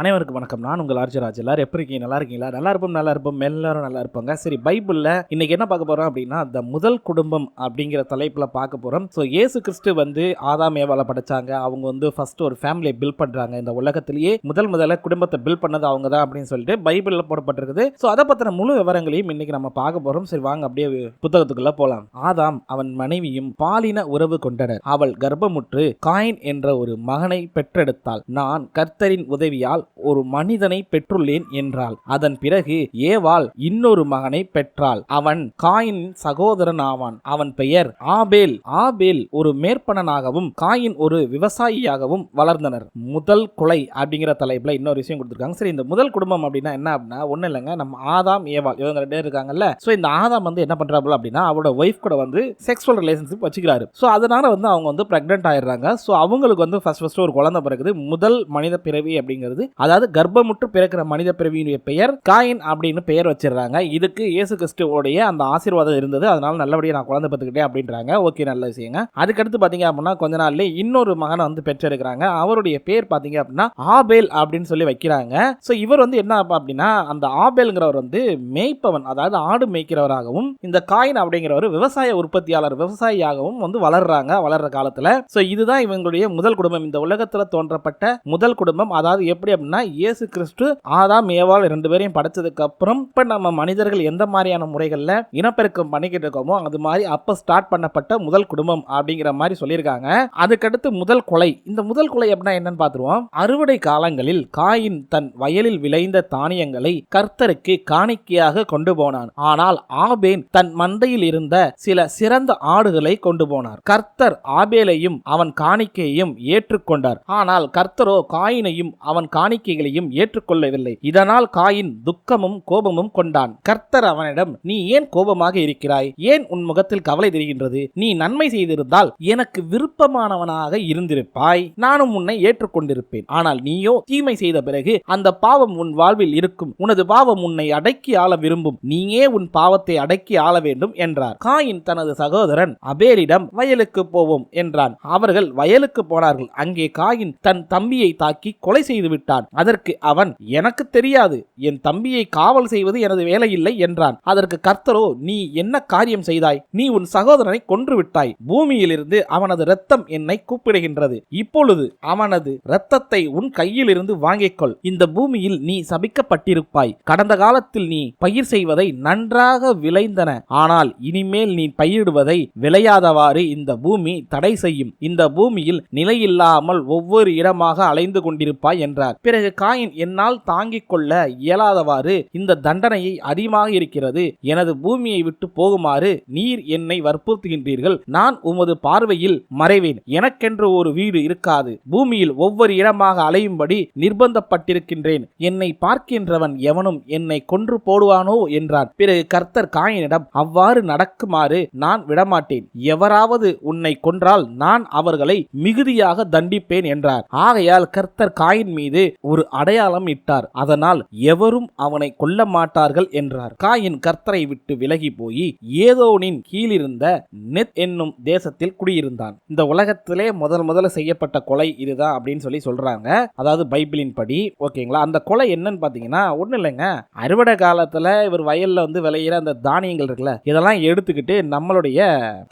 அனைவருக்கு வணக்கம். நான் உங்கள் ஆர்ஜராஜ் எல்லாரும் எப்படி இருக்கீங்க? நல்லா இருக்கீங்களா? நல்லா இருப்போம் நல்லா இருப்போம். எல்லாரும் நல்லா இருப்பாங்க. சரி பைபிளில் இன்னைக்கு என்ன பார்க்க போறோம் அப்படின்னா இந்த முதல் குடும்பம் அப்படிங்கிற தலைப்பில் பார்க்க போறோம். ஸோ ஏசு கிறிஸ்து வந்து ஆதாம் ஏவால படைச்சாங்க. அவங்க வந்து ஃபர்ஸ்ட் ஒரு ஃபேமிலியை பில்ட் பண்றாங்க. இந்த உலகத்திலேயே முதல் முதல்ல குடும்பத்தை பில்ட் பண்ணது அவங்க தான் அப்படின்னு சொல்லிட்டு பைபிளில் போடப்பட்டிருக்குது. ஸோ அதை பற்றின முழு விவரங்களையும் இன்னைக்கு நம்ம பார்க்க போறோம். சரி வாங்க அப்படியே புத்தகத்துக்குள்ள போகலாம் ஆதாம் அவன் மனைவியும் பாலின உறவு கொண்டனர். அவள் கர்ப்பமுற்று காயின் என்ற ஒரு மகனை பெற்றெடுத்தாள். நான் கர்த்தரின் உதவியால் ஒரு மனிதனை பெற்றுள்ளேன் என்றாள். அதன் பிறகு ஏவாள் இன்னொரு மகனை பெற்றாள். அவன் காயின் சகோதரன் ஆவான் அவன் பெயர் ஆபேல். ஆபேல் ஒரு மேற்பனனாகவும் காயின் ஒரு விவசாயியாகவும் வளர்ந்தனர். முதல் கொலை அப்படிங்கிற தலைப்புல இன்னொரு விஷயம் கொடுத்துருக்காங்க. சரி இந்த முதல் குடும்பம் அப்படின்னா என்ன அப்படின்னா ஒன்றும் இல்லைங்க. நம்ம ஆதாம் ஏவாள் இவங்க ரெண்டு பேர் இருக்காங்கல்ல. ஸோ இந்த ஆதாம் வந்து என்ன பண்ணுறாப்புல அப்படின்னா அவரோட ஒய்ஃப் கூட வந்து செக்ஸுவல் ரிலேஷன்ஷிப் வச்சுக்கிறாரு. ஸோ அதனால வந்து அவங்க வந்து ப்ரெக்னென்ட் ஆயிடுறாங்க. ஸோ அவங்களுக்கு வந்து ஃபர்ஸ்ட் ஃபர்ஸ்ட் ஒரு குழந்தை பிறகுது முதல் மனித பிறவி அப்படிங்கிறது அதாவது கர்ப்பமுற்று பிறக்கிற மனித பிறவியினுடைய பெயர் காயின் அப்படின்னு பெயர் வச்சிடுறாங்க. இதுக்கு இயேசு கிறிஸ்துவோடைய அந்த ஆசீர்வாதம் இருந்தது. அதனால நல்லபடியாக நான் குழந்தை பெற்றுக்கிட்டேன் அப்படின்றாங்க. ஓகே நல்ல விஷயங்க. அதுக்கடுத்து பார்த்தீங்க அப்படின்னா கொஞ்ச நாள்லேயே இன்னொரு மகனை வந்து பெற்றெடுக்கிறாங்க. அவருடைய பேர் பார்த்தீங்க அப்படின்னா ஆபேல் அப்படின்னு சொல்லி வைக்கிறாங்க. ஸோ இவர் வந்து என்ன ஆப்பா அப்படின்னா அந்த ஆபேல்ங்கிறவர் வந்து மேய்ப்பவன் அதாவது ஆடு மேய்க்கிறவராகவும் இந்த காயின் அப்படிங்கிறவர் விவசாய உற்பத்தியாளர் விவசாயியாகவும் வந்து வளர்றாங்க வளர்ற காலத்தில். ஸோ இதுதான் இவங்களுடைய முதல் குடும்பம். இந்த உலகத்தில் தோன்றப்பட்ட முதல் குடும்பம். அதாவது எப்படி அப்படின்னா இயேசு கிறிஸ்து ஆதாம் ஏவாள் ரெண்டு பேரையும் படைச்சதுக்கு அப்புறம் இப்ப நம்ம மனிதர்கள் எந்த மாதிரியான முறைகள்ல இனப்பெருக்கம் பண்ணிக்கிட்டு இருக்கோமோ அது மாதிரி அப்ப ஸ்டார்ட் பண்ணப்பட்ட முதல் குடும்பம் அப்படிங்கிற மாதிரி சொல்லியிருக்காங்க. அதுக்கடுத்து முதல் கொலை. இந்த முதல் கொலை அப்படின்னா என்னன்னு பார்த்துருவோம். அறுவடை காலங்களில் காயின் தன் வயலில் விளைந்த தானியங்களை கர்த்தருக்கு காணிக்கையாக கொண்டு போனான். ஆனால் ஆபேன் தன் மந்தையில் இருந்த சில சிறந்த ஆடுகளை கொண்டு போனார். கர்த்தர் ஆபேலையும் அவன் காணிக்கையையும் ஏற்றுக்கொண்டார். ஆனால் கர்த்தரோ காயினையும் அவன் காணி காணிக்கைகளையும் ஏற்றுக்கொள்ளவில்லை. இதனால் காயின் துக்கமும் கோபமும் கொண்டான். கர்த்தர் அவனிடம் நீ ஏன் கோபமாக இருக்கிறாய்? ஏன் உன் முகத்தில் கவலை தெரிகின்றது? நீ நன்மை செய்திருந்தால் எனக்கு விருப்பமானவனாக இருந்திருப்பாய். நானும் உன்னை ஏற்றுக்கொண்டிருப்பேன். ஆனால் நீயோ தீமை செய்த பிறகு அந்த பாவம் உன் வாழ்வில் இருக்கும். உனது பாவம் உன்னை அடக்கி ஆள விரும்பும். நீயே உன் பாவத்தை அடக்கி ஆள வேண்டும் என்றார். காயின் தனது சகோதரன் அபேலிடம் வயலுக்கு போவோம் என்றான். அவர்கள் வயலுக்கு போனார்கள். அங்கே காயின் தன் தம்பியை தாக்கி கொலை செய்து விட்டான். அதற்கு அவன் எனக்கு தெரியாது. என் தம்பியை காவல் செய்வது எனது வேலையில்லை என்றான். அதற்கு கர்த்தரோ நீ என்ன காரியம் செய்தாய்? நீ உன் சகோதரனை கொன்றுவிட்டாய். பூமியிலிருந்து அவனது இரத்தம் என்னை கூப்பிடுகின்றது. இப்பொழுது அவனது இரத்தத்தை உன் கையிலிருந்து வாங்கிக்கொள். வாங்கிக் கொள் இந்த பூமியில் நீ சபிக்கப்பட்டிருப்பாய். கடந்த காலத்தில் நீ பயிர் செய்வதை நன்றாக விளைந்தன. ஆனால் இனிமேல் நீ பயிரிடுவதை விளையாதவாறு இந்த பூமி தடை செய்யும். இந்த பூமியில் நிலையில்லாமல் ஒவ்வொரு இடமாக அலைந்து கொண்டிருப்பாய் என்றார். பிறகு காயின் என்னால் தாங்கிக் கொள்ள இயலாதவாறு இந்த தண்டனையை அதிகமாக இருக்கிறது. எனது பூமியை விட்டு போகுமாறு நீர் என்னை வற்புறுத்துகின்றீர்கள். நான் உமது பார்வையில் மறைவேன். எனக்கென்று ஒரு வீடு இருக்காது. பூமியில் ஒவ்வொரு இடமாக அலையும்படி நிர்பந்தப்பட்டிருக்கின்றேன். என்னை பார்க்கின்றவன் எவனும் என்னை கொன்று போடுவானோ என்றான். பிறகு கர்த்தர் காயினிடம் அவ்வாறு நடக்குமாறு நான் விடமாட்டேன். எவராவது உன்னை கொன்றால் நான் அவர்களை மிகுதியாக தண்டிப்பேன் என்றார். ஆகையால் கர்த்தர் காயின் மீது ஒரு அடையாளம் இட்டார். அதனால் எவரும் அவனை கொல்ல மாட்டார்கள் என்றார். காயின் கர்த்தரை விட்டு விலகி போய் ஏதோனின் கீழிருந்த நெத் என்னும் தேசத்தில் குடியிருந்தான். இந்த உலகத்திலே முதல் முதல்ல செய்யப்பட்ட கொலை இதுதான் அப்படின்னு சொல்லி சொல்றாங்க. அதாவது பைபிளின் படி. ஓகேங்களா? அந்த கொலை என்னன்னு பாத்தீங்கன்னா ஒண்ணு இல்லைங்க. அறுவடை காலத்துல இவர் வயல்ல வந்து விளையிற அந்த தானியங்கள் இருக்குல்ல இதெல்லாம் எடுத்துக்கிட்டு நம்மளுடைய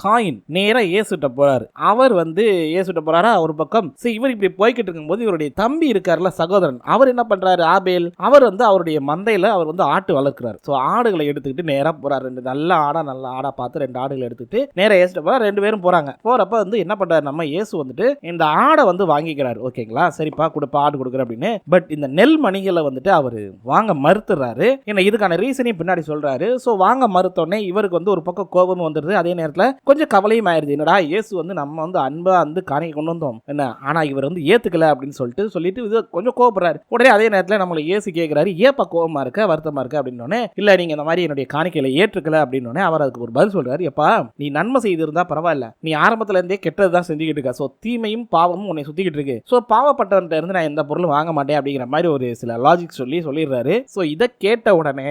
காயின் நேரா ஏசுட்ட போறாரு. அவர் வந்து ஏசுட்ட போறாரா? ஒரு பக்கம். சரி இவர் இப்படி போய்கிட்டு இருக்கும்போது இவருடைய தம்பி இருக்காருல்ல சகோதரன். அவர் என்ன பண்றாரு? ஆபேல் அவர் வந்து அவருடைய மந்தையில அவர் வந்து ஆட்டு வளர்க்கிறார். ஸோ ஆடுகளை எடுத்துக்கிட்டு நேரா போறாரு. ரெண்டு நல்ல ஆடா நல்ல ஆடா பார்த்து ரெண்டு ஆடுகளை எடுத்துட்டு நேரா ஏசிட்டு போறாரு. ரெண்டு பேரும் போறாங்க. போறப்ப வந்து என்ன பண்றாரு? நம்ம இயேசு வந்துட்டு இந்த ஆடை வந்து வாங்கிக்கிறாரு. ஓகேங்களா சரிப்பா கொடுப்பா ஆடு கொடுக்குற அப்படின்னு. பட் இந்த நெல் மணிகளை வந்துட்டு அவர் வாங்க மறுத்துறாரு ஏன்னா இதுக்கான ரீசனையும் பின்னாடி சொல்றாரு. ஸோ வாங்க மறுத்தோடனே இவருக்கு வந்து ஒரு பக்கம் கோபம் வந்துடுது. அதே நேரத்தில் கொஞ்சம் கவலையும் ஆயிருது. என்னடா இயேசு வந்து நம்ம வந்து அன்பா வந்து காணிக்க கொண்டு வந்தோம். என்ன? ஆனா இவர் வந்து ஏத்துக்கல அப்படின்னு சொல்லிட்டு சொல்லிட்டு இது கொஞ்சம் கோபப்படுறாரு உடனே அதே நேரத்தில் நம்மளை ஏசு கேட்குறாரு ஏப்பா கோபமாக இருக்க? வருத்தமாக இருக்க? அப்படின்னோடனே இல்லை நீங்கள் இந்த மாதிரி என்னுடைய காணிக்கையில் ஏற்றுக்கல. அப்படின்னோடனே அவர் அதுக்கு ஒரு பதில் சொல்கிறார் எப்பா நீ நன்மை செய்திருந்தா பரவாயில்ல. நீ ஆரம்பத்துல இருந்தே கெட்டது தான் செஞ்சுக்கிட்டு இருக்க. ஸோ தீமையும் பாவமும் உன்னை சுத்திக்கிட்டு இருக்கு. ஸோ பாவப்பட்டவன்ட்ட இருந்து நான் எந்த பொருளும் வாங்க மாட்டேன். அப்படிங்கிற மாதிரி ஒரு சில லாஜிக் சொல்லி சொல்லிடுறாரு. ஸோ இதை கேட்ட உடனே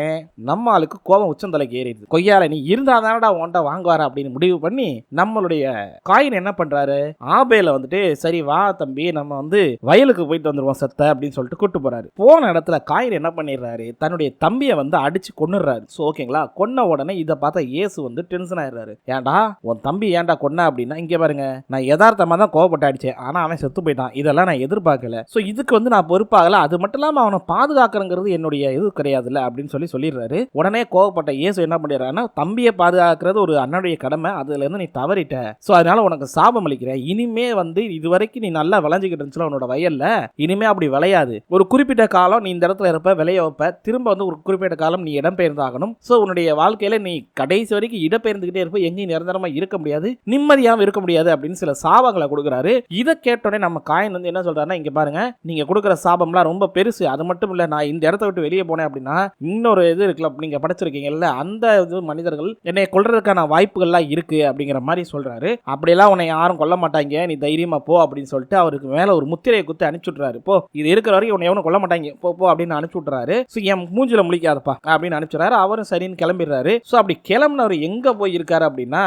நம்ம ஆளுக்கு கோபம் உச்சந்தலைக்கு ஏறிடுது. கொய்யால நீ இருந்தா தானடா உன்ட்ட வாங்குவாரா? அப்படின்னு முடிவு பண்ணி நம்மளுடைய காயின் என்ன பண்றாரு? ஆபேல வந்துட்டு சரி வா தம்பி நம்ம வந்து வயலுக்கு போயிட்டு வந்துருவோம் செத்த. அப்படின்னு சொல்லிட்டு கூட்டு போறாரு. போன இடத்துல காயர் என்ன பண்ணிடுறாரு? தன்னுடைய தம்பியை வந்து அடிச்சு கொன்னுடுறாரு. ஸோ ஓகேங்களா கொன்ன உடனே இதை பார்த்தா இயேசு வந்து டென்ஷன் ஆயிடுறாரு. ஏன்டா? உன் தம்பி ஏன்டா கொன்ன அப்படின்னா இங்கே பாருங்க. நான் யதார்த்தமாக தான் கோவப்பட்டு அடிச்சேன் ஆனால் அவன் செத்து போயிட்டான். இதெல்லாம் நான் எதிர்பார்க்கல. ஸோ இதுக்கு வந்து நான் பொறுப்பாகல. அது மட்டும் இல்லாமல் அவனை பாதுகாக்கிறங்கிறது என்னுடைய இது கிடையாதுல்ல அப்படின்னு சொல்லி சொல்லிடுறாரு. உடனே கோவப்பட்ட இயேசு என்ன பண்ணிடுறாருன்னா தம்பியை பாதுகாக்கிறது ஒரு அண்ணனுடைய கடமை. அதுல இருந்து நீ தவறிட்ட. ஸோ அதனால உனக்கு சாபம் அளிக்கிறேன். இனிமே வந்து இதுவரைக்கும் நீ நல்லா விளைஞ்சிக்கிட்டு இருந்துச்சுல உன்னோட வயல்ல. இனிமே அப்படி கிடையாது. ஒரு குறிப்பிட்ட காலம் நீ இந்த இடத்துல இருப்ப விளைய வைப்ப திரும்ப வந்து ஒரு குறிப்பிட்ட காலம் நீ இடம்பெயர்ந்தாகணும். ஸோ உன்னுடைய வாழ்க்கையில நீ கடைசி வரைக்கும் இடம்பெயர்ந்துகிட்டே இருப்ப எங்கேயும் நிரந்தரமாக இருக்க முடியாது நிம்மதியாகவும் இருக்க முடியாது அப்படின்னு சில சாபங்களை கொடுக்குறாரு. இதை கேட்டோடனே நம்ம காயின் வந்து என்ன சொல்றாருன்னா இங்கே பாருங்க நீங்க கொடுக்குற சாபம்லாம் ரொம்ப பெருசு. அது மட்டும் இல்லை நான் இந்த இடத்த விட்டு வெளியே போனேன் அப்படின்னா இன்னொரு இது இருக்குல்ல நீங்க படைச்சிருக்கீங்கல்ல அந்த இது மனிதர்கள் என்னை கொள்றதுக்கான வாய்ப்புகள்லாம் இருக்கு அப்படிங்கிற மாதிரி சொல்றாரு. அப்படியெல்லாம் உன்னை யாரும் கொல்ல மாட்டாங்க நீ தைரியமாக போ அப்படின்னு சொல்லிட்டு அவருக்கு மேலே ஒரு முத்திரையை குத்து அனுப்பிச்சுட்றாரு. போ இது இருக்கிற வரைக்கும் உன்னை எவனும் கொல்ல மாட்டாங்க. போ போ அப்படின்னு அனுப்பிச்சு விட்றாரு ஸோ என் மூஞ்சில முழிக்காதப்பா அப்படின்னு அனுப்பிச்சுறாரு. அவரும் சரின்னு கிளம்பிடுறாரு. ஸோ அப்படி கிளம்புனவர் எங்க போய் இருக்காரு அப்படின்னா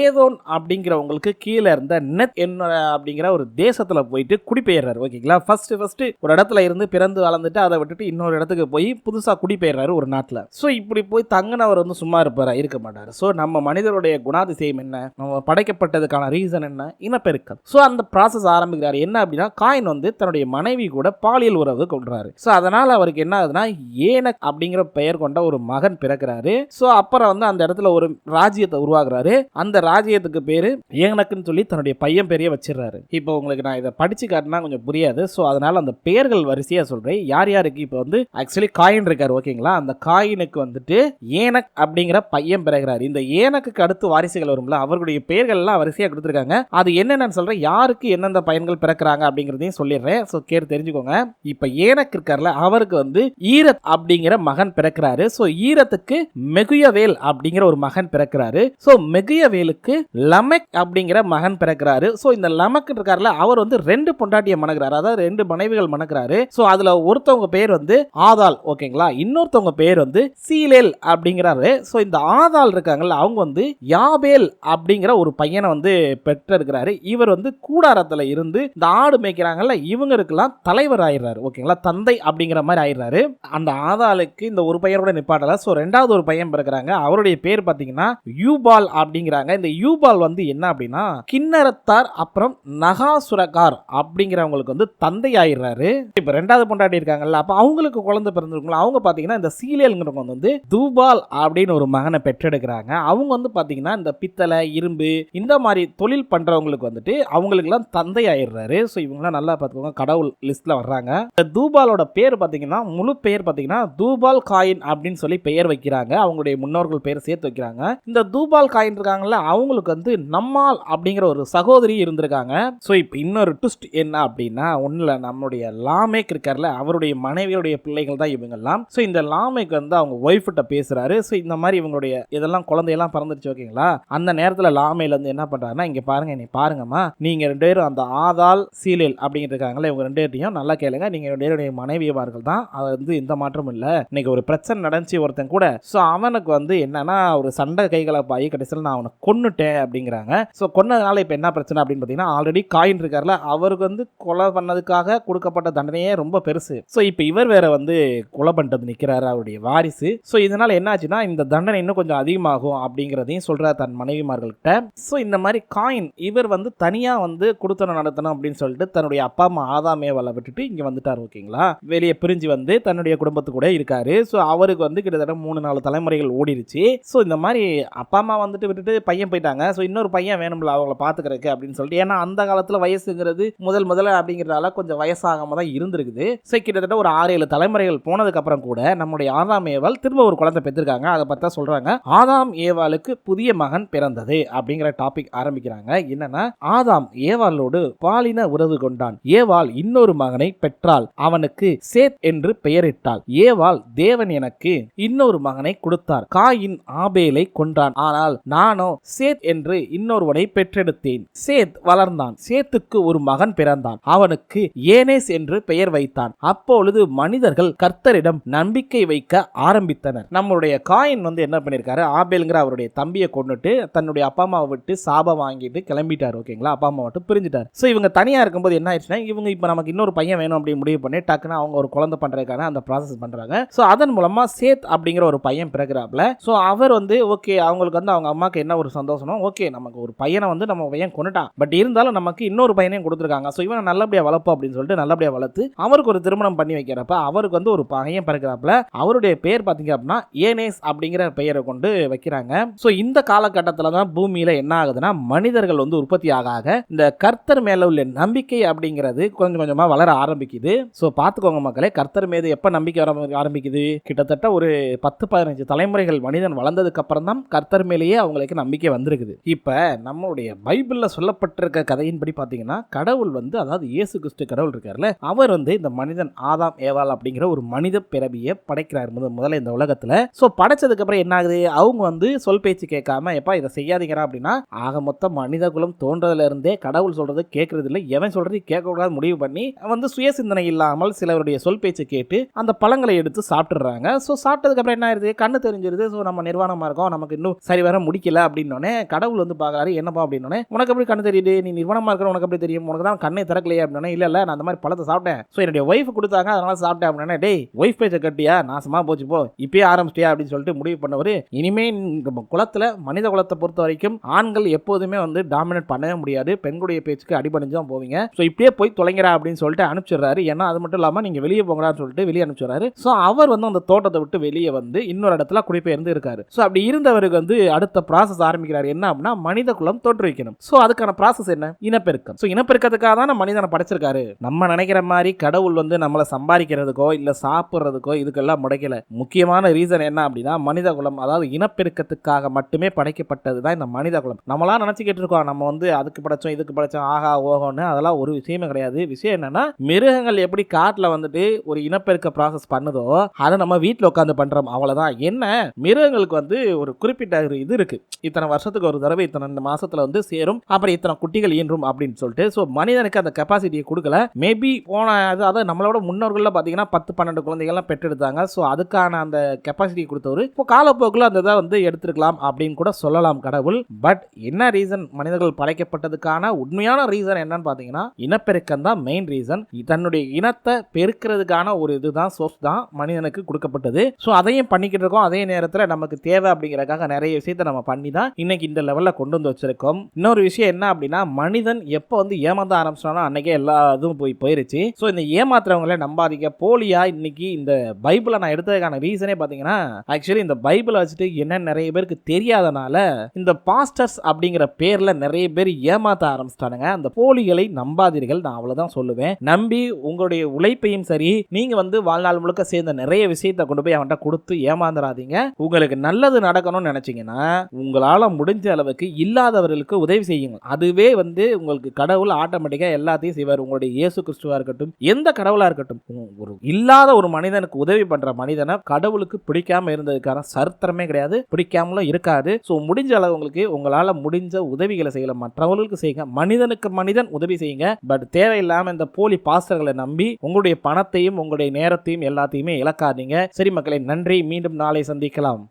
ஏதோன் அப்படிங்கிறவங்களுக்கு கீழே இருந்த நெத் என்ன அப்படிங்கிற ஒரு தேசத்துல போயிட்டு குடிபெயர்றாரு. ஓகேங்களா ஃபர்ஸ்ட் ஃபர்ஸ்ட் ஒரு இடத்துல இருந்து பிறந்து வளர்ந்துட்டு அதை விட்டுட்டு இன்னொரு இடத்துக்கு போய் புதுசா குடிபெயர்றாரு ஒரு நாட்டில். ஸோ இப்படி போய் தங்கினவர் வந்து சும்மா இருப்பார்? இருக்க மாட்டார். ஸோ நம்ம மனிதருடைய குணாதிசயம் என்ன? நம்ம படைக்கப்பட்டதுக்கான ரீசன் என்ன? இனப்பெருக்கம். ஸோ அந்த ப்ராசஸ் ஆரம்பிக்கிறார். என்ன அப்படின்னா காயின் வந்து தன்னுடைய மனைவி கூட பாலியல் உறவு கொள்றாரு. ஸோ அதனால அவருக்கு என்ன ஆகுதுன்னா ஏனக் அப்படிங்கிற பெயர் கொண்ட ஒரு மகன் பிறக்கிறாரு. ஸோ அப்புறம் வந்து அந்த இடத்துல ஒரு ராஜ்யத்தை உருவாக்குறாரு. அந்த ராஜ்யத்துக்கு பேரு ஏனக்குன்னு சொல்லி தன்னுடைய பையன் பெரிய வச்சிடுறாரு. இப்போ உங்களுக்கு நான் இதை படிச்சு காட்டினா கொஞ்சம் புரியாது. ஸோ அதனால அந்த பெயர்கள் வரிசையா சொல்றேன். யார் யாருக்கு இப்போ வந்து ஆக்சுவலி காயின் இருக்காரு ஓகேங்களா அந்த காயினுக்கு வந்துட்டு ஏனக் அப்படிங்கிற பையன் பிறகுறாரு இந்த ஏனக்கு அடுத்து வாரிசுகள் வரும்ல அவர்களுடைய பெயர்கள் எல்லாம் வரிசையா கொடுத்துருக்காங்க. அது என்னென்னு சொல்றேன். யாருக்கு எந்தெந்த பையன்கள் பிறக்கிறாங்க அப்படிங்கிறதையும் சொல்லிடுறேன். ஸோ கேட்டு தெரிஞ்சுக்கோங்க. இப்போ ஏனக் இருக்கார்ல அவருக்கு வந்து ஈரத் அப்படிங்கிற மகன் பிறக்கிறாரு. ஸோ ஈரத்துக்கு மெகுயவேல் அப்படிங்கிற ஒரு மகன் பிறக்கிறாரு. ஸோ மெகுயவேலுக்கு லமக் அப்படிங்கிற மகன் பிறக்கிறாரு. ஸோ இந்த லமக் இருக்கார்ல அவர் வந்து ரெண்டு பொண்டாட்டியை மணக்கிறாரு. அதாவது ரெண்டு மனைவிகள் மணக்கிறாரு. ஸோ அதுல ஒருத்தவங்க பேர் வந்து ஆதாள் ஓகேங்களா? இன்னொருத்தவங்க பேர் வந்து சீலேல் அப்படிங்கிறாரு. ஸோ இந்த ஆதாள் இருக்காங்கல்ல அவங்க வந்து யாபேல் அப்படிங்கிற ஒரு பையனை வந்து பெற்றிருக்கிறாரு. இவர் வந்து கூடாரத்துல இருந்து இந்த ஆடு மேய்க்கிறாங்கல்ல இவங்களுக்கெல்லாம் தலைவர் ஆயிடுறாரு. ஓகேங்களா? தந்தை அப்படிங்கிற மாதிரி ஆயிடுறாரு. அந்த ஆதாளுக்கு இந்த ஒரு பையனோட நிப்பாட்டல. ஸோ ரெண்டாவது ஒரு பையன் பிறக்கிறாங்க. அவருடைய பேர் பார்த்தீங்கன்னா யூபால் அப்படிங்கிறாங்க. இந்த யூபால் வந்து என்ன அப்படின்னா கிண்ணறத்தார் அப்புறம் நகாசுரகார் அப்படிங்கிறவங்களுக்கு வந்து தந்தை ஆயிடுறாரு. இப்போ ரெண்டாவது பொண்டாட்டி இருக்காங்கல்ல அப்போ அவங்களுக்கு குழந்தை பிறந்திருக்குங்களா அவங்க பார்த்தீங்கன்னா இந்த சீலியல்ங்கிறவங்க வந்து தூபால் அப்படின்னு ஒரு மகனை பெற்றெடுக்கிறாங்க. அவங்க வந்து பார்த்தீங்கன்னா இந்த பித்தளை இரும்பு இந்த மாதிரி தொழில் பண்ணுறவங்களுக்கு வந்துட்டு அவங்களுக்குலாம் தந்தை ஆயிடுறாரு. ஸோ இவங்களாம் நல்லா பார்த்துக்கோங்க. கடவுள் லிஸ்ட்டில் வர்றாங்க. இந்த தூபாலோட பேர் பார்த்தீங்கன்னா முழு பெயர் பார்த்தீங்கன்னா தூபால் காயின் அப்படின்னு சொல்லி பெயர் வைக்கிறாங்க. அவங்களுடைய முன்னோர்கள் பேர் சேர்த்து வைக்கிறாங்க. இந்த தூபால் காயின் இருக்காங்கல்ல அவங்களுக்கு வந்து நம்மால் அப்படிங்கிற ஒரு சகோதரி இருந்திருக்காங்க. ஸோ இப்போ இன்னொரு ட்விஸ்ட் என்ன அப்படின்னா ஒன்றில் நம்மளுடைய லாமேக் இருக்கார்ல அவருடைய மனைவியுடைய பிள்ளைகள் தான் இவங்கெல்லாம். ஸோ இந்த லாமேக் வந்து அவங்க ஒய்ஃப்கிட்ட பேசுறாரு. ஸோ இந்த மாதிரி இவங்களுடைய இதெல்லாம் குழந்தையெல்லாம் பிறந்துருச்சு ஓகேங்களா? அந்த நேரத்தில் லாமையில இருந்து என்ன பண்ணுறாருன்னா இங்க பாருங்க என்னை பாருங்கம்மா. நீங்க ரெண்டு பேரும் அந்த ஆதாள் சீலேல் அப்படிங்கிட்டு இருக்காங்களே இவங்க ரெண்டு பேர்ட்டையும் நல்லா கேளுங்க நீங்க என்னுடைய மனைவியவார்கள் தான். அது வந்து எந்த மாற்றமும் இல்லை. இன்னைக்கு ஒரு பிரச்சனை நடந்துச்சு ஒருத்தன் கூட. ஸோ அவனுக்கு வந்து என்னன்னா ஒரு சண்டை கைகளை பாய் கடைசியில் நான் அவனை கொன்னுட்டேன் அப்படிங்கிறாங்க. ஸோ கொன்னதுனால இப்போ என்ன பிரச்சனை அப்படின்னு பார்த்தீங்கன்னா ஆல்ரெடி காயின் இருக்கார்ல அவருக்கு வந்து கொலை பண்ணதுக்காக கொடுக்கப்பட்ட தண்டனையே ரொம்ப பெருசு. ஸோ இப்போ இவர் வேற வந்து கொலை பண்ணிட்டு நிற்கிறாரு அவருடைய வாரிசு. ஸோ இதனால என்னாச்சுன்னா இந்த தண்டனை இன்னும் கொஞ்சம் அதிகமாகும் அப்படிங்கிறதையும் சொல்கிறார் தன் மனைவிமார்கள்கிட்ட. ஸோ இந்த மாதிரி காயின் இவர் வந்து தனியாக வந்து கொடுத்தனம் நடத்தணும் அப்படின்னு சொல்லிட்டு தன்னுடைய அப்பா அம்மா ஆதாமேவலை விட்டுட்டு இங்கே வந்துட்டார் ஓகேங்களா? வெளியே பிரிஞ்சு வந்து தன்னுடைய குடும்பத்து கூட இருக்காரு. ஸோ அவருக்கு வந்து கிட்டத்தட்ட மூணு நாலு தலைமுறைகள் ஓடிடுச்சு ஸோ இந்த மாதிரி அப்பா அம்மா வந்துட்டு விட்டுட்டு பையன் போயிட்டாங்க. ஸோ இன்னொரு பையன் வேணும்ல அவங்கள பார்த்துக்கிறதுக்கு அப்படின்னு சொல்லிட்டு. ஏன்னா அந்த காலத்தில் வயசுங்கிறது முதல் முதல்ல அப்படிங்கிறதால கொஞ்சம் வயசாகாம தான் இருந்திருக்குது. ஸோ கிட்டத்தட்ட ஒரு ஆறு ஏழு தலைமுறைகள் போனதுக்கு அப்புறம் கூட நம்முடைய ஆதாம் ஏவால் திரும்ப ஒரு குழந்தை பெற்றிருக்காங்க. அதை பார்த்தா சொல்றாங்க. ஆதாம் ஏவாளுக்கு புதிய மகன் பிறந்தது அப்படிங்கிற டாபிக் ஆரம்பிக்கிறாங்க. என்னன்னா ஆதாம் ஏவாளோடு பாலின உறவு கொண்டான். ஏவால் இன்னொரு மகனை பெற்றாள் அவனுக்கு சேத் என்று பெயரிட்டாள். ஏவாள் தேவன் எனக்கு இன்னொரு மகனை கொடுத்தார். காயின் ஆபேலை கொன்றான். ஆனால் நானோ சேத் என்று இன்னொருவனை பெற்றெடுத்தேன். சேத் வளர்ந்தான். சேத்துக்கு ஒரு மகன் பிறந்தான். அவனுக்கு ஏனேஸ் என்று பெயர் வைத்தான். அப்பொழுது மனிதர்கள் கர்த்தரிடம் நம்பிக்கை வைக்க ஆரம்பித்தனர். நம்மளுடைய காயின் வந்து என்ன பண்ணிருக்காரு? ஆபேலுங்கிற அவருடைய தம்பியை கொண்டுட்டு தன்னுடைய அப்பா அம்மாவை விட்டு சாபம் வாங்கிட்டு கிளம்பிட்டார். ஓகேங்களா? அப்பா அம்மா மட்டும் பிரிஞ்சுட்டார். ஸோ இவங்க தனியா இருக்கும்போது என்ன ஆயிடுச்சுன்னா இவங்க இப்போ நமக்கு இன்னொரு பையன் வேணும் அப்படின்னு முடிவு பண்ணி டக்குன்னு அவங்க ஒரு குழந்தை பண்றதுக்கான அந்த ப்ராசஸ் பண்றாங்க. ஸோ அதன் மூலமா சேத் அப்படிங்கிற ஒரு பையன் பிறகுறாப்புல ஸோ அவர் வந்து ஓகே அவங்களுக்கு வந்து அவங்க அம்மாவுக்கு என்ன ஒரு சந்தோஷம் ஓகே நமக்கு ஒரு பையனை வந்து நம்ம பையன் கொண்டுட்டான் பட் இருந்தாலும் நமக்கு இன்னொரு பையனையும் கொடுத்துருக்காங்க. ஸோ இவனை நல்லபடியாக வளர்ப்போம் அப்படின்னு சொல்லிட்டு நல்லபடியாக வளர்த்து அவருக்கு ஒரு திருமணம் பண்ணி வைக்கிறப்ப அவருக்கு வந்து ஒரு பையன் பிறகுறாப்புல அவருடைய பேர் பார்த்தீங்க அப்படின்னா ஏனேஸ் அப்படிங்கிற பெயரை கொண்டு வைக்கிறாங்க. ஸோ இந்த காலகட்டத்தில் தான் பூமியில் என்ன ஆகுதுன்னா மனிதர்கள் வந்து உற்பத்தி ஆக ஆக இந்த கர்த்தர் மேல உள்ள நம்பிக்கை அப்படிங்கிறது கொஞ்சம் கொஞ்சமாக வளர ஆரம்பிக்குது. ஸோ பார்த்துக்கோங்க மக்களே கர்த்தர் மீது எப்போ நம்பிக்கை வர ஆரம்பிக்குது? கிட்டத்தட்ட ஒரு பத்து பதினஞ்சு தலைமுறைகள் மனிதன் வளர்ந்ததுக்கு அப்புறம் தான் கர்த்தர் மேலேயே அவங்களுக்கு நம்பிக்கை வந்திருக்குது. இப்போ நம்மளுடைய பைபிளில் சொல்லப்பட்டிருக்க கதையின்படி பார்த்தீங்கன்னா கடவுள் வந்து அதாவது இயேசு கிறிஸ்து கடவுள் இருக்கார்ல அவர் வந்து இந்த மனிதன் ஆதாம் ஏவாள் அப்படிங்கிற ஒரு மனித பிறவியை படைக்கிறார் முதல் முதல்ல இந்த உலகத்தில். ஸோ படைச்சதுக்கு அப்புறம் என்ன ஆகுது? அவங்க வந்து சொல் பேச்சு கேட்காம எப்பா இதை செய்யாதீங்கடா அப்படின்னா ஆக மொத்தம் மனித குலம் தோன்றதுல இருந்தே கடவுள் சொல்றது கேட்கறது இல்லை எவன் சொல்றது கேட்கக்கூடாது முடிவு பண்ணி வந்து சுய சிந்தனை இல்லாமல் சிலருடைய சொல் பேச்சு கேட்டு அந்த பழங்களை எடுத்து சாப்பிட்டுறாங்க ஸோ சாப்பிட்டதுக்கு அப்புறம் என்ன ஆயிருது? கண்ணு தெரிஞ்சிருது. ஸோ நம்ம நிர்வாணமா இருக்கோம். நமக்கு இன்னும் சரி வர முடிக்கல அப்படின்னோடனே கடவுள் வந்து பார்க்குறாரு. என்னப்பா அப்படின்னோடனே உனக்கு எப்படி கண்ணு தெரியுது? நீ நிர்வாணமாக இருக்கிற உனக்கு எப்படி தெரியும்? உனக்கு தான் கண்ணை திறக்கலையே அப்படின்னா இல்லை இல்ல நான் அந்த மாதிரி பழத்தை சாப்பிட்டேன். ஸோ என்னுடைய ஒய்ஃப் கொடுத்தாங்க. அதனால சாப்பிட்டேன் அப்படின்னா டேய் ஒய்ஃப் பேச்சை கட்டியா? நாசமாக போச்சு போ. இப்பயே ஆரம்பிச்சிட்டியா? அப்படின்னு சொல்லிட்டு முடிவு பண்ணவர். இனிமே நம்ம குளத்தில் மனித குலத்தை பொறுத்த வரைக்கும் ஆண்கள் எப்போதுமே வந்து டாமினேட் பண்ணவே முடியாது. பெண்களுடைய பேச்சுக்கு அடிபணிஞ்சு தான் போவீங்க. ஸோ இப்படியே போய் தொலைங்கிறா அப்படின்னு சொல்லிட்டு அனுப்பிச்சிடுறாரு. ஏன்னா அது மட்டும் இல்லாமல் நீங்கள் வெளியே போங்கடான்னு சொல்லிட்டு வெளியே அனுப்பிச்சிடுறாரு. ஸோ அவர் வந்து அந்த தோட்டத்தை விட்டு வெளியே வந்து இன்னொரு இடத்துல குடிபெயர்ந்து இருக்காரு. ஸோ அப்படி இருந்தவருக்கு வந்து அடுத்த ப்ராசஸ் ஆரம்பிக்கிறார். என்ன அப்படின்னா மனித குலம் தோற்றுவிக்கணும் ஸோ அதுக்கான ப்ராசஸ் என்ன? இனப்பெருக்கம். ஸோ இனப்பெருக்கத்துக்காக தான் மனிதனை படைச்சிருக்காரு. நம்ம நினைக்கிற மாதிரி கடவுள் வந்து நம்மளை சம்பாதிக்கிறதுக்கோ இல்லை சாப்பிட்றதுக்கோ இதுக்கெல்லாம் முடைக்கல. முக்கியமான ரீசன் என்ன அப்படின்னா மனித குலம் அதாவது இனப்பெருக்கத்துக்காக மட்டுமே படைக்கப்பட்டது தான் இந்த மனித குலம். நம்மளாம் நினச்சிக்கிட்டு இருக்கோம். நம்ம வந்து அதுக்கு படைச்சோம் இதுக்கு படைச்சோம் ஆகா ஓகோன்னு அதெல்லாம் ஒரு விஷயமே கிடையாது. விஷயம் என்னன்னா மிருகங்கள் எப்படி காட்டில் வந்துட்டு ஒரு இனப்பெருக்க ப்ராசஸ் பண்ணுதோ அதை நம்ம வீட்டில் உட்காந்து பண்ணுறோம் அவ்வளோதான் என்ன? மிருகங்களுக்கு வந்து ஒரு குறிப்பிட்ட ஒரு இது இருக்குது இத்தனை வருஷத்துக்கு ஒரு தடவை இத்தனை இந்த மாதத்தில் வந்து சேரும். அப்புறம் இத்தனை குட்டிகள் ஈன்றும் அப்படின்னு சொல்லிட்டு ஸோ மனிதனுக்கு அந்த கெப்பாசிட்டியை கொடுக்கல. மேபி போன அது அதாவது நம்மளோட முன்னோர்களில் பார்த்தீங்கன்னா பத்து பன்னெண்டு குழந்தைகள்லாம் பெற்றெடுத்தாங்க. ஸோ அதுக்கான அந்த கெப்பாசிட்டி கொடுத்தவர் இப்போ காலப்போக்கில் அந்த இதை வந்து எடுத்துருக்கலாம் அப்படின்னு கூட சொல்லலாம் கடவுள். பட் என்ன ரீசன் மனிதர்கள் படைக்கப்பட்டதுக்கான உண்மையான ரீசன் என்னன்னு பார்த்தீங்கன்னா இனப்பெருக்கம் தான் மெயின் ரீசன் தன்னுடைய இனத்தை பெருக்கிறதுக்கான ஒரு இதுதான் சோர்ஸ் தான் மனிதனுக்கு கொடுக்கப்பட்டது. ஸோ அதையும் பண்ணிக்கிட்டு இருக்கோம். அதே நேரத்தில் நமக்கு தேவை அப்படிங்கிறக்காக நிறைய விஷயத்தை நம்ம பண்ணி தான் இன்னைக்கு இந்த லெவலில் கொண்டு வந்து வச்சிருக்கோம். இன்னொரு விஷயம் என்ன அப்படின்னா மனிதன் எப்போ வந்து ஏமாந்த ஆரம்பிச்சானோ அன்னைக்கே எல்லா இதுவும் போய் போயிருச்சு. ஸோ இந்த ஏமாத்துறவங்கள நம்பாதீங்க. போலியா இன்னைக்கு இந்த பைபிளை நான் எடுத்ததுக்கான ரீசனே பார்த்தீங்கன்னா ஆக்சுவலி இந்த பைபிளை வச்சுட்டு என்ன நிறைய பேருக்கு தெரியாதனால இந்த பாஸ்டர்ஸ் அப்படிங்கிற பேரில் நிறைய பேர் ஏமாத்த ஆரம்பிச்சிட்டானுங்க. அந்த போலிகளை நம்பாதீர்கள். நான் அவ்வளோதான் சொல்லுவேன். நம்பி உங்களுடைய உழைப்பையும் சரி நீங்க வந்து வாழ்நாள் முழுக்க சேர்ந்த நிறைய விஷயத்தை கொண்டு போய் அவன்கிட்ட கொடுத்து ஏமாந்துடாதீங்க உங்களுக்கு நல்லது நடக்கணும்னு நினைச்சீங்கன்னா உங்களால முடிஞ்ச அளவுக்கு இல்லாதவர்களுக்கு உதவி செய்யுங்க. அதுவே வந்து உங்களுக்கு கடவுள் ஆட்டோமேட்டிக்கா எல்லாத்தையும் செய்வார். உங்களுடைய இயேசு கிறிஸ்துவா இருக்கட்டும் எந்த கடவுளா இருக்கட்டும் ஒரு இல்லாத ஒரு மனிதனுக்கு உதவி பண்ற மனிதனை கடவுளுக்கு பிடிக்காம இருந்ததுக்கான சரித்திரமே கிடையாது பிடிக்காமலும் இருக்காது. ஸோ முடிஞ்ச அளவு உங்களுக்கு உங்களால முடிஞ்ச உதவிகளை செய்யலாம் மற்றவர்களுக்கு செய்யுங்க. மனிதனுக்கு மனிதன் உதவி செய்யுங்க. பட் தேவையில்லாம இந்த போலி பாஸ் பாஸ்டர்களை நம்பி உங்களுடைய பணத்தையும் உங்களுடைய நேரத்தையும் எல்லாத்தையுமே இழக்காதீங்க. சரி மக்களை நன்றி. மீண்டும் நாளை சந்திக்கலாம்.